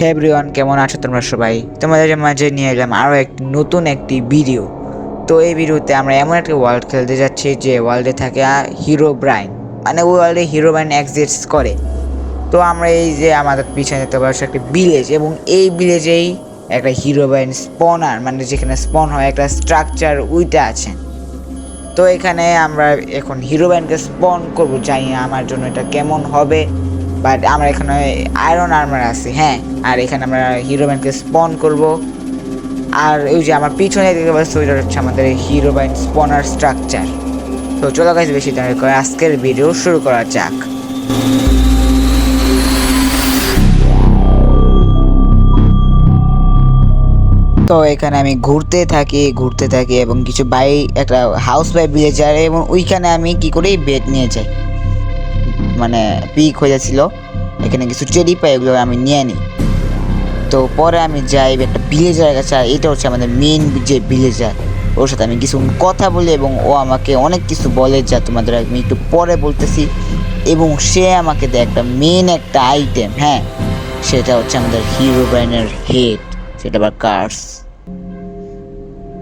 হে everyone কেমন আছো তোমরা সবাই? তোমাদের মাঝে নিয়ে এলাম আরও একটি নতুন একটি ভিডিও তো এই ভিডিওতে আমরা এমন একটা ওয়ার্ল্ড খেলতে যাচ্ছি যে ওয়ার্ল্ডে থাকে হিরো ব্রাইন মানে ওই ওয়ার্ল্ডে হিরো ব্রাইন এক্সিস্ট করে। তো আমরা এই যে আমাদের পিছনে দেখতে পাচ্ছি একটা ভিলেজ এবং এই ভিলেজেই একটা হিরো ব্রাইন স্পনার মানে যেখানে স্পন হয়, একটা স্ট্রাকচার উইটা আছে। তো এখানে আমরা এখন হিরো ব্যান্ডকে স্পন করব, জানি না আমার জন্য এটা কেমন হবে। বাট আমরা এখানে আয়রন আর্মার আছে হ্যাঁ। আর এখানে আমরা হিরো ব্যান্ডকে স্পন করব। আর ওই যে আমার পিছনে দেখতে পাচ্ছি ওইটা হচ্ছে আমাদের হিরো ব্যান্ড স্পনার স্ট্রাকচার তো চলো গাছ বেশি দেরি করে আজকের ভিডিও শুরু করা যাক। তো এখানে আমি ঘুরতে থাকি ঘুরতে থাকি এবং কিছু বাই একটা হাউস বাই ভিলেজার এবং ওইখানে আমি কি করি বেড নিয়ে যাই। মানে পিক হয়ে যাচ্ছিল। এখানে কিছু চেরি পাই এগুলো আমি নিয়ে নিই তো পরে আমি যাই, একটা ভিলেজারের কাছে, আর এটা হচ্ছে আমাদের মেন যে ভিলেজার ওর সাথে আমি কিছু কথা বলি এবং ও আমাকে অনেক কিছু বলে যা তোমাদের আমি একটু পরে বলতেছি। এবং সে আমাকে দেয় একটা মেন একটা আইটেম হ্যাঁ? সেটা হচ্ছে আমাদের হিরো ব্রাইনের হেড সেটা আবার কার্স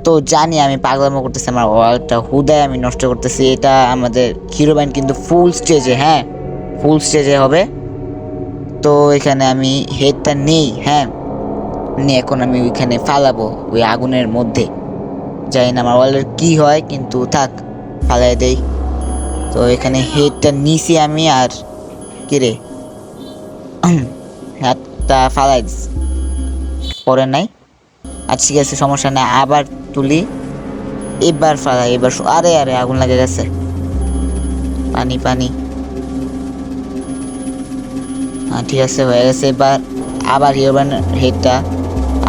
তো জানি আমি পাগলামো করতেছি, আমার ওয়ালটা হুদায় আমি নষ্ট করতেছি। এটা আমাদের হিরো ব্যান্ড কিন্তু ফুল স্টেজে হ্যাঁ? ফুল স্টেজে হবে। তো এখানে আমি হেডটা নেই হ্যাঁ। নিয়ে এখন আমি ওইখানে ফালাবো, ওই আগুনের মধ্যে। জানি না আমার ওয়ালের কি হয়, কিন্তু থাক, ফালাই দেই। তো এখানে হেডটা নিছি আমি, আর কিরে হাতটা ফালাই পরে নাই। আচ্ছা ঠিক আছে, সমস্যা নাই, আবার তুলি। এবার ফালাই, এবার আরে আরে, আগুন লাগে গেছে। পানি পানি। ঠিক আছে, হয়ে গেছে এবার আবার হিরোবান হেডটা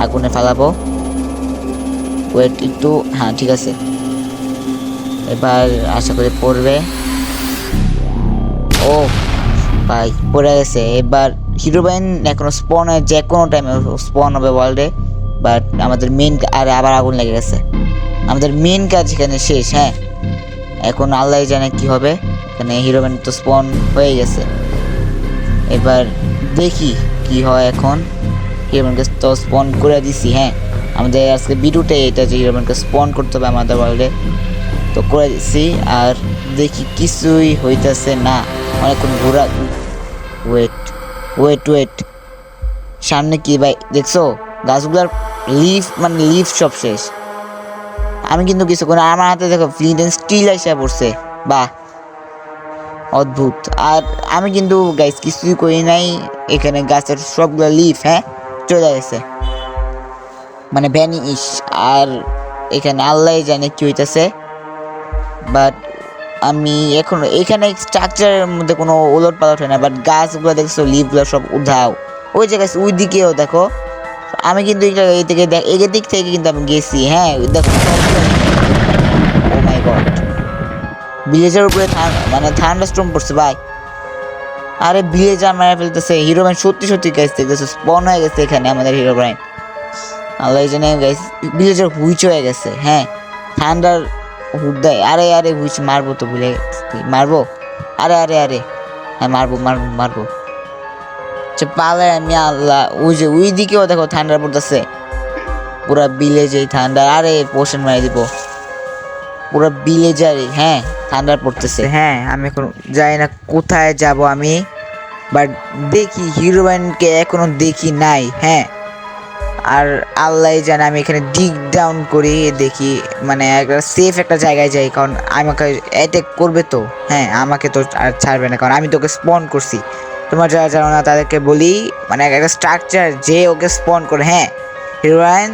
আগুনে ফালাবো। ওয়েট একটু হ্যাঁ ঠিক আছে। এবার আশা করি পড়বে। ও, ভাই, পড়ে গেছে। এবার হিরোবাইন এখনও স্পন হয়, যে কোনো টাইমে স্পন হবে ওয়ার্ল্ডে বাট আমাদের মেন আর, আবার আগুন লেগে গেছে। আমাদের মেন কাজ এখানে শেষ হ্যাঁ। এখন আল্লাহ জানে কি হবে। এখানে হিরোবাইন তো স্পন হয়ে গেছে। এবার দেখি কি হয় এখন। হিরোবাইনকে তো স্পন করে দিছি হ্যাঁ। আমাদের আজকে ভিডিওতে এটা যে হিরোবাইনকে স্পন করতে হবে আমাদের ওয়ার্ল্ডে তো করে দিছি। আর দেখি কিছুই হইতেছে না। অনেকক্ষণ ঘোরা ওয়েট ওয়েট ওয়েট সামনে কি ভাই, দেখছ? গাছগুলার লিফ মানে লিফ সব শেষ। আমি কিন্তু কিছু করে আমার হাতে দেখো ফ্লিট স্টিল এসে পড়ছে। বাহ। অদ্ভুত। আর আমি কিন্তু গাইস কিছুই করি নাই। এখানে গাছের সবগুলো লিফ হ্যাঁ চলে গেছে। মানে ভ্যানিশ আর এখানে আল্লাহ জানে কি হইতেছে। বাট আমি এখন, এখানে স্ট্রাকচারের মধ্যে কোনো ওলট পালট হয় না। বাট গাছগুলো দেখছ লিভগুলো সব উধাও। ওই যে গাছ ওই দিকেও দেখো। আমি কিন্তু এই জায়গায়- থেকে দেখ- এই দিক থেকে কিন্তু আমি গেছি হ্যাঁ দেখো। ভিলেজের উপরে মানে ঠান্ডা স্ট্রম পড়ছে ভাই। আরে ভিলেজার মেরে ফেলতেছে। হিরো ব্রাইন সত্যি সত্যি গাইস দেখতেছে স্পন হয়ে গেছে এখানে আমাদের হিরো ব্রাইন আল্লাহ জানে গাইস ভিলেজার হুইচ হয়ে গেছে হ্যাঁ। থান্ডার ঠান্ডার দেয়। আরে আরে, হুইচ মারবো তো ভুলে। মারবো? আরে আরে আরে। হ্যাঁ মারবো মারবো মারবো। আচ্ছা পালে আমি আল্লাহ। ওই যে ওই দিকেও দেখো ঠান্ডা পড়তেছে। পুরা ভিলেজেই ঠান্ডা আরে পোষণ মারি দিব। পুরো ভিলেজারে হ্যাঁ ঠান্ডা পড়তেছে। হ্যাঁ আমি এখন জানি না কোথায় যাব আমি বাট দেখি, হিরোইনকে এখনও দেখি নাই হ্যাঁ। আর আল্লাহ জানে আমি এখানে ডিগ ডাউন করি, দেখি মানে একটা সেফ একটা জায়গায় যাই, কারণ আমাকে অ্যাটাক করবে তো হ্যাঁ আমাকে তো আর ছাড়বে না, কারণ আমি তোকে স্পন করছি। তোমার যারা জানো না, তাদেরকে বলি মানে একটা স্ট্রাকচার যে ওকে স্পন করে হ্যাঁ হিরোইন,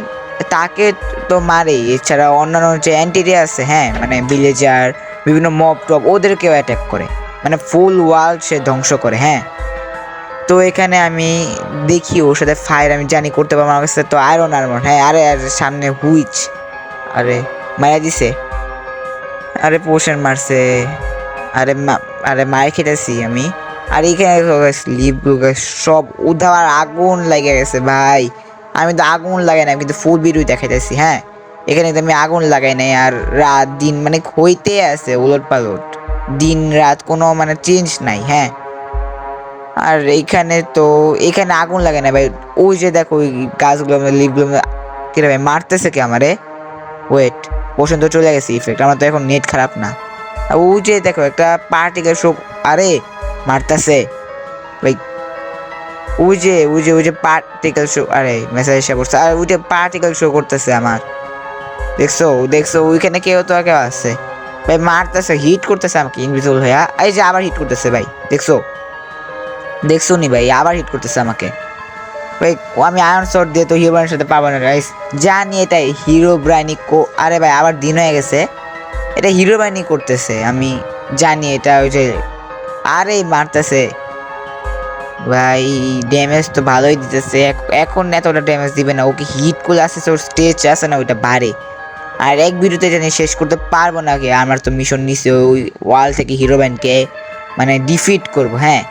তাকে তো মারে এছাড়া অন্যান্য যে অ্যান্টিটি আছে হ্যাঁ মানে ভিলেজার বিভিন্ন মব টপ ওদেরকেও অ্যাটাক করে। মানে ফুল ওয়ার্ল্ড সে ধ্বংস করে হ্যাঁ। তো এখানে আমি দেখি ওর সাথে ফায়ার আমি জানি করতে পারব আমার কাছে তো আয়রন আর্মর হ্যাঁ আরে, আর সামনে হুইচ আরে মারা দিছে। আরে পোষণ মারছে। আরে আরে মায়ের খেটেছি আমি। আর এখানে লিভ সব উধার আগুন লেগে গেছে, ভাই। আমি তো আগুন লাগাই না কিন্তু ফুল বিরুই দেখাইতেছি হ্যাঁ? এখানে তো আমি আগুন লাগাই নাই আর রাত, দিন মানে হইতে আছে উলট পালট। দিন, রাত কোনো মানে চেঞ্জ নাই হ্যাঁ? আর এইখানে তো, এখানে আগুন লাগে না ভাই। ওই যে দেখো, ওই গাছগুলো লিপগুলো কিরে ভাই, মারতেছে কি আমারে? ওয়েট পোষণ তো চলে গেছে ইফেক্ট আমার তো এখন নেট খারাপ না। ওই যে দেখো, একটা পার্টিকেল শো আরে, মারতেছে। ভাই ওই যে ওই যে ওই যে পার্টিকেল শো আরে মেসেজ এসে পড়ছে। আর ওই যে পার্টিকেল শো করতেছে আমার। দেখছ দেখছ, ওইখানে কেউ তো কেউ আছে। ভাই, মারতেছে হিট করতেছে আমাকে ইনভিজিবল হয়ে এই যে আবার হিট করতেছে ভাই, দেখছ? দেখছ নি ভাই, আবার হিট করতেছে আমাকে। ভাই আমি আয়রন শট দিয়ে তো হিরো ব্রাইনের সাথে পাবো না গাইস জানি এটা হিরো ব্রাইনি কো, আরে ভাই, আবার দিন হয়ে গেছে। এটা হিরো ব্রাইনি করতেছে, আমি জানি এটা ওই যে, আরে মারতেছে। ভাই ড্যামেজ তো ভালোই দিতেছে। এখ- এখন এতটা ড্যামেজ দিবে না। ওকে হিট করে আসছে ওর স্টেজ আছে না, ওইটা বাড়ে। আর এক ভিডিওতে জানি শেষ করতে পারব না কি আমার তো মিশন নিছে ওই ওয়াল থেকে হিরো ব্যান্ডকে মানে ডিফিট করব হ্যাঁ।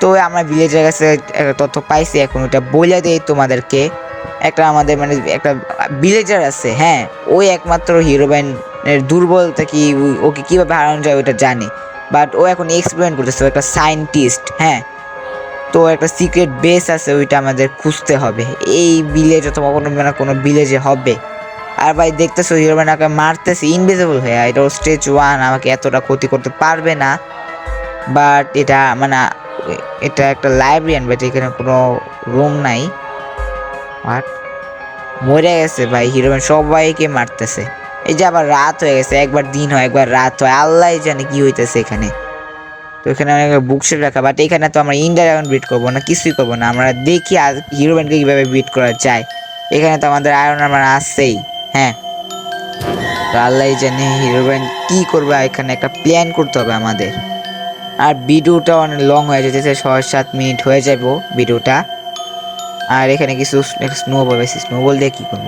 তো আমরা ভিলেজের কাছে একটা তথ্য পাইছি এখন ওটা বলে দেই তোমাদেরকে। একটা আমাদের মানে একটা ভিলেজার আছে হ্যাঁ। ওই একমাত্র হিরো ব্যান্ডের দুর্বলতা কি ওকে কীভাবে হারানো যায় ওটা জানে। বাট ও এখন এক্সপ্লেন করতেছে একটা সায়েন্টিস্ট হ্যাঁ। তো একটা সিক্রেট বেস আছে ওইটা আমাদের খুঁজতে হবে। এই ভিলেজ অথবা কোনো মানে কোনো ভিলেজে হবে। আর ভাই দেখতেছো হিরো ব্যান্ডকে মারতেছে ইনভিজিবল হয়ে। এটা স্টেজ ওয়ান আমাকে এতটা ক্ষতি করতে পারবে না। বাট এটা মানে এটা একটা লাইব্রেরিয়ান বাট এখানে কোনো রুম নাই। হোয়াট মরে গেছে ভাই, হিরোইন সবাইকে মারতেছে। এই যে আবার রাত হয়ে গেছে, একবার দিন হয়, একবার রাত হয়। আল্লাহ জানে কি হইতেছে এখানে। এখানে অনেক বুকশেল রাখা বাট এখানে তো আমরা ইন্ডিয়া এখন বিট করব না, কিছুই করব না। আমরা দেখি আজ হিরোইনকে কীভাবে বিট করা যায়। এখানে তো আমাদের আয়রন আমার আসছেই হ্যাঁ। আল্লাহ জানে হিরোইন কী করবে, এখানে একটা প্ল্যান করতে হবে আমাদের। আর ভিডিওটা অনেক লং হয়ে যেতেছে ছয় সাত মিনিট হয়ে যাব ভিডিওটা আর এখানে কিছু স্নোবল বেশি স্নোবল দিয়ে কী করব?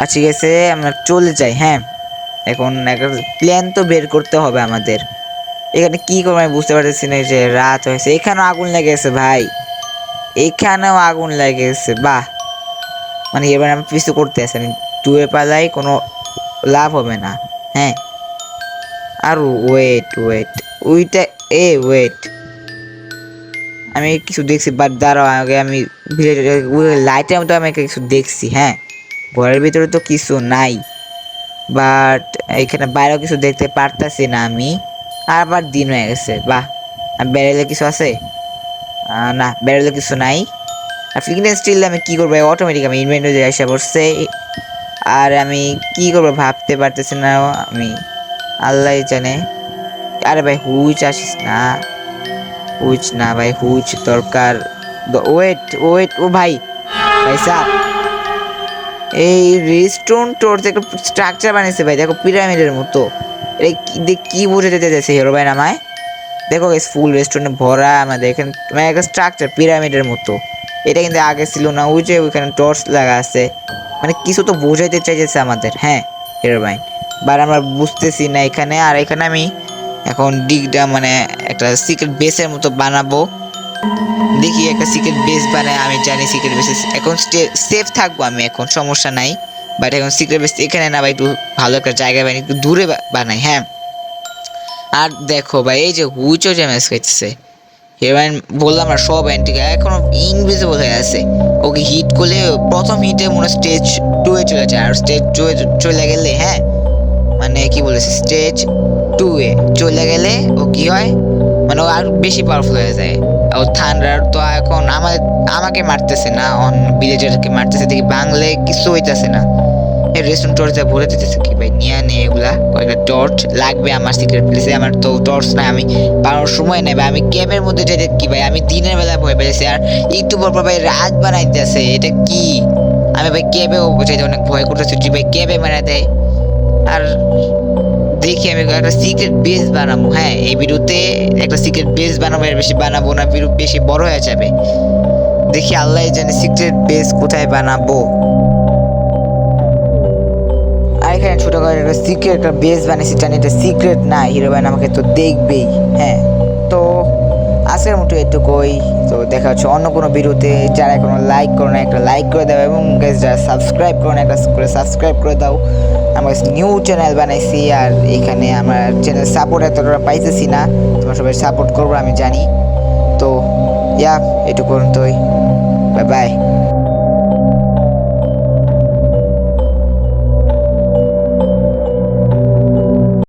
আর ঠিক আছে, আমরা চলে যাই হ্যাঁ। এখন একটা প্ল্যান তো বের করতে হবে আমাদের। এখানে কি করব আমি বুঝতে পারতেছি না যে রাত হয়েছে। এখানেও আগুন লেগেছে ভাই। এখানেও আগুন লেগেছে, বাহ। মানে এবার আমি কিছু করতে আসি, আমি টুয়ে পালাই, কোনো লাভ হবে না। হ্যাঁ। আর ওয়েট ওয়েট ওইটা, এ ওয়েট আমি কিছু দেখছি বাট দাঁড়াও, আগে আমি লাইটের মতো আমি কিছু দেখছি হ্যাঁ। ঘরের ভিতরে তো কিছু নাই। বাট এখানে বাইরেও কিছু দেখতে পারতাছি না আমি। আর আবার দিন হয়ে গেছে। বাহ ব্যারেলে কিছু আছে? না ব্যারেলে কিছু নাই। আর ফিগনেস স্টিল আমি কি করব? অটোমেটিক আমি ইনভেন্টরি এসে পড়ছে। আর আমি কি করব ভাবতে পারতেছি না আমি। আল্লাহ জানে। আরে ভাই হুইচ আসিস না। হুইচ না ভাই হুইচ দরকার। ওয়েট ওয়েট ও ভাই ভাই সাহ। এই রেস্টুন টোর একটা স্ট্রাকচার বানিয়েছে ভাই, দেখো পিরামিডের মতো। এটা কি বুঝে দিতে যাচ্ছে হিরো ভাই আমায়? দেখো গাইস ফুল রেস্টুরেন্টে ভরা আমাদের এখানে মানে একটা স্ট্রাকচার পিরামিডের মতো। এটা কিন্তু আগে ছিল না, ওই যে ওইখানে টর্চ লাগা আছে। মানে কিছু তো বোঝাইতে চাইছে আমাদের হ্যাঁ হিরো ভাই। আমরা বুঝতেছি না এখানে, আর এখানে আমি এখন ডিগটা মানে একটা সিক্রেট বেসের মতো বানাবো। দেখি একটা সিক্রেট বেস বানাই আমি জানি সিক্রেট বেস এখন সেফ থাকব আমি এখন, সমস্যা নাই। বাট এখন সিক্রেট বেস এখানে না ভাই, একটু ভালো একটা জায়গা বানাই একটু দূরে বানাই হ্যাঁ। আর দেখো ভাই, এই যে হুইচও ড্যামেজ খাইতেছে। হিরোইন বললাম না, সব অ্যান্টিক এখনও ইনভিজিবল হয়ে আছে। ওকে হিট করলে প্রথম হিটে মনে স্টেজ টুয়ে চলে যায়। আর স্টেজ টুয়ে চলে গেলে হ্যাঁ মানে কি বলেছে স্টেজ টু এ চলে গেলে ও কি হয়? মানে ও আর বেশি পাওয়ারফুল হয়ে যায়। ও থান্ডার তো এখন আমার আমাকে মারতেছে না অন ভিলেজারকে মারতেছে। দেখি বাংলায় কিছু হইতেছে না। এই রেস্টুরেন্ট টর্চে ভরে দিতেছে কি, ভাই, নিয়ে নে এগুলা, কয়েকটা টর্চ লাগবে আমার সিক্রেট প্লেসে আমার তো টর্চ নাই, আমি বানানোর সময় নেই, ভাই, আমি ক্যাবের মধ্যে যাই কি, ভাই, আমি দিনের বেলা ভয় পেয়েছি, আর একটু পর ভাই, রাত বানাইতেছে এটা কি? আমি, ভাই ক্যাবেও যাইতে অনেক ভয় করতেছি ভাই ক্যাবে মারা দেয়। আর দেখি আমি একটা সিক্রেট বেস বানাবো হ্যাঁ এই ভিডিওতে একটা সিক্রেট বেস বানাবো, এর বেশি বানাবো না, ভিডিও বেশি বড় হয়ে যাবে। দেখি আল্লাহ জানে সিক্রেট বেস কোথায় বানাবো। এখানে ছোট করে একটা সিক্রেট একটা বেস বানিয়েছি, জানি এটা সিক্রেট না হিরো আমাকে তো দেখবেই হ্যাঁ। তো আজকের মতো এটুকুই, তো দেখা হচ্ছে অন্য কোনো ভিডিওতে যারা এখনও লাইক করো না একটা লাইক করে দাও এবং যারা সাবস্ক্রাইব করো না একটা করে সাবস্ক্রাইব করে দাও। আমরা নিউ চ্যানেল বানাইছি আর এখানে আমার চ্যানেল সাপোর্ট এতটা পাইতেছি না, তোমরা সবাই সাপোর্ট করব, আমি জানি। তো ইয়া এটুকু পর্যন্তই বাই বাই